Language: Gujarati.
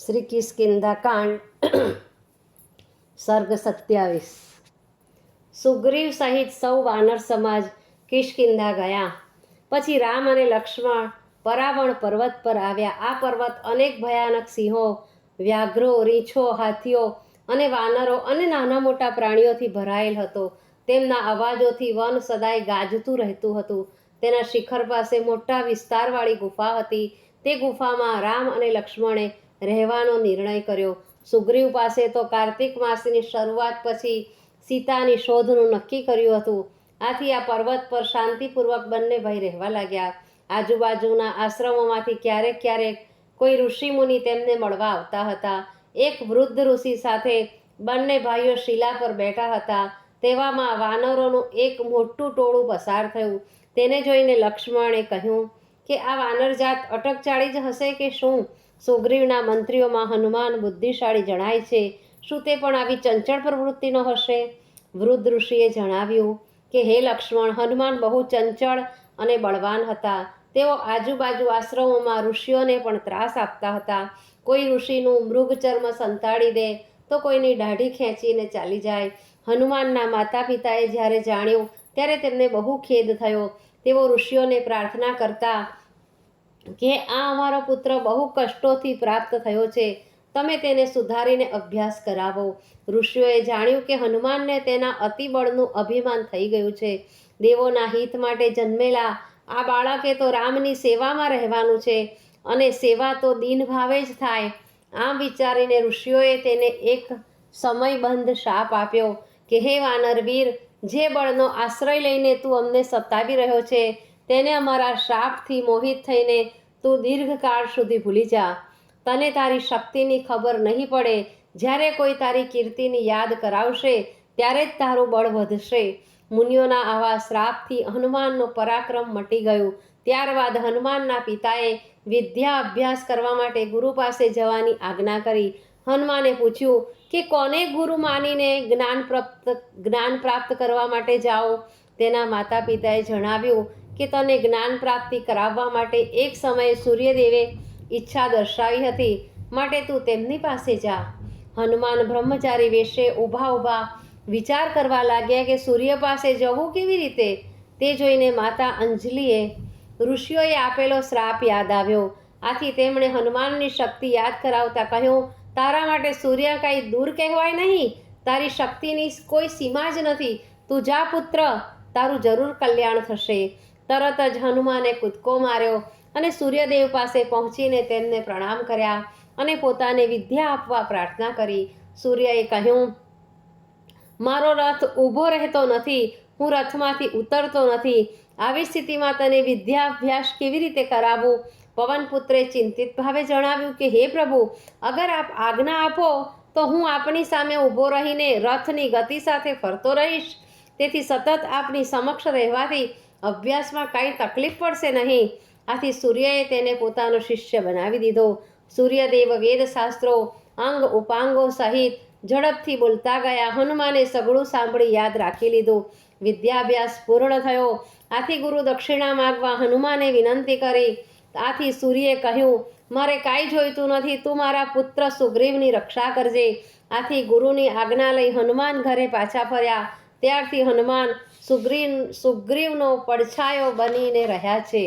શ્રી કિસ્કિંદા કાંડ સર્ગ સત્યાવીસ. સુગ્રીવ સહિત સૌ વાનર સમાજ કિશ્કિંધા ગયા. પછી રામ અને લક્ષ્મણ પરાવણ પર્વત પર આવ્યા. આ પર્વત અનેક ભયાનક સિંહો, વ્યાઘ્રો, રીંછો, હાથીઓ અને વાનરો અને નાના મોટા પ્રાણીઓથી ભરાયેલ હતો. તેમના અવાજોથી વન સદાય ગાજતું રહેતું હતું. તેના શિખર પાસે મોટા વિસ્તારવાળી ગુફા હતી. તે ગુફામાં રામ અને લક્ષ્મણે રહેવાનો નિર્ણય કર્યો. સુગ્રીવ પાસે તો કાર્તિક માસની શરૂઆત પછી સીતાની શોધનું નક્કી કર્યું હતું. આથી આ પર્વત પર શાંતિપૂર્વક બંને ભાઈ રહેવા લાગ્યા. આજુબાજુના આશ્રમોમાંથી ક્યારેક ક્યારેક કોઈ ઋષિમુનિ તેમને મળવા આવતા હતા. એક વૃદ્ધ ઋષિ સાથે બંને ભાઈઓ શિલા પર બેઠા હતા. તેવામાં વાનરોનું એક મોટું ટોળું પસાર થયું. તેને જોઈને લક્ષ્મણે કહ્યું કે આ વાનર જાત અટકચાળી જ હશે કે શું? સુગ્રીવના મંત્રીઓમાં હનુમાન બુદ્ધિશાળી જણાય છે, શું તે પણ આવી ચંચળ પ્રવૃત્તિનો હશે? વૃદ્ધ ઋષિએ જણાવ્યું કે, હે લક્ષ્મણ, હનુમાન બહુ ચંચળ અને બળવાન હતા. તેઓ આજુબાજુ આશ્રમોમાં ઋષિઓને પણ ત્રાસ આપતા હતા. કોઈ ઋષિનું મૃગચર્મ સંતાડી દે તો કોઈની દાઢી ખેંચીને ચાલી જાય. હનુમાનના માતા પિતાએ જ્યારે જાણ્યું, ત્યારે તેમને બહુ ખેદ થયો. તેઓ ઋષિઓને પ્રાર્થના કરતા કે આ અમારો પુત્ર બહુ કષ્ટોથી પ્રાપ્ત થયો છે. તમે તેને સુધારીને અભ્યાસ કરાવો. ઋષિઓએ જાણ્યું કે હનુમાનને તેના અતિબળનું અભિમાન થઈ ગયું છે. દેવોના હિત માટે જન્મેલા આ બાળકે તો રામની સેવામાં રહેવાનું છે અને સેવા તો દિન ભાવે જ થાય. આમ વિચારીને ઋષિઓએ તેને એક સમયબંધ શાપ આપ્યો કે, હે વાનરવીર, જે બળનો આશ્રય લઈને તું અમને સતાવી રહ્યો છે તેને અમારા શાપથી મોહિત થઈને તું દીર્ઘકાળ સુધી ભૂલી જા. તને તારી શક્તિની ખબર નહીં પડે. જ્યારે કોઈ તારી કીર્તિની યાદ કરાવશે, ત્યારે જ તારું બળ વધશે. મુનિઓના આવા શ્રાપથી હનુમાનનો પરાક્રમ મટી ગયું. ત્યારબાદ હનુમાનના પિતાએ વિદ્યા અભ્યાસ કરવા માટે ગુરુ પાસે જવાની આજ્ઞા કરી. હનુમાને પૂછ્યું કે કોને ગુરુ માનીને જ્ઞાન પ્રાપ્ત જ્ઞાન પ્રાપ્ત કરવા માટે જાઓ? તેના માતા પિતાએ જણાવ્યું કે તને જ્ઞાન પ્રાપ્તિ કરાવવા માટે એક સમયે સૂર્યદેવે ઈચ્છા દર્શાવી હતી. માટે તું તેમની પાસે જા. હનુમાન બ્રહ્મચારી વેશે ઊભા ઊભા વિચાર કરવા લાગ્યા કે સૂર્ય પાસે જવું કેવી રીતે? તે જોઈને માતા અંજલિએ ઋષિઓએ આપેલો શ્રાપ યાદ આવ્યો. આથી તેમણે હનુમાનની શક્તિ યાદ કરાવતા કહ્યું, તારા માટે સૂર્ય કાંઈ દૂર કહેવાય નહીં. તારી શક્તિની કોઈ સીમા જ નથી. તું જા પુત્ર. તારું જરૂર કલ્યાણ થશે. તરત જ હનુમાને કૂદકો માર્યો અને સૂર્યદેવ પાસે પહોંચીને તેમને પ્રણામ કર્યા અને પોતાને વિદ્યા આપવા પ્રાર્થના કરી. સૂર્યએ કહ્યું, મારો રથ ઊભો રહેતો નથી, હું રથમાંથી ઉતરતો નથી. આવી સ્થિતિમાં તને વિદ્યાભ્યાસ કેવી રીતે કરાવવું પવનપુત્રે ચિંતિત ભાવે જણાવ્યું કે, હે પ્રભુ, અગર આપ આજ્ઞા આપો, તો હું આપની સામે ઊભો રહીને રથની ગતિ સાથે ફરતો રહીશ. તેથી સતત આપની સમક્ષ રહેવાથી અભ્યાસમાં કાંઈ તકલીફ પડશે નહીં. આથી સૂર્યએ તેને પોતાનો શિષ્ય બનાવી દીધો. સૂર્યદેવ વેદશાસ્ત્રો, અંગ ઉપાંગો સહિત ઝડપથી બોલતા ગયા. હનુમાને સઘળું સાંભળી યાદ રાખી લીધું. વિદ્યાભ્યાસ પૂર્ણ થયો. આથી ગુરુ દક્ષિણા માગવા હનુમાને વિનંતી કરી. આથી સૂર્યે કહ્યું, મારે કાંઈ જોઈતું નથી. તું મારા પુત્ર સુગ્રીવની રક્ષા કરજે. આથી ગુરુની આજ્ઞા લઈ હનુમાન ઘરે પાછા ફર્યા. ત્યારથી હનુમાન સુગ્રીવ સુગ્રીવનો પડછાયો બનીને રહ્યા છે.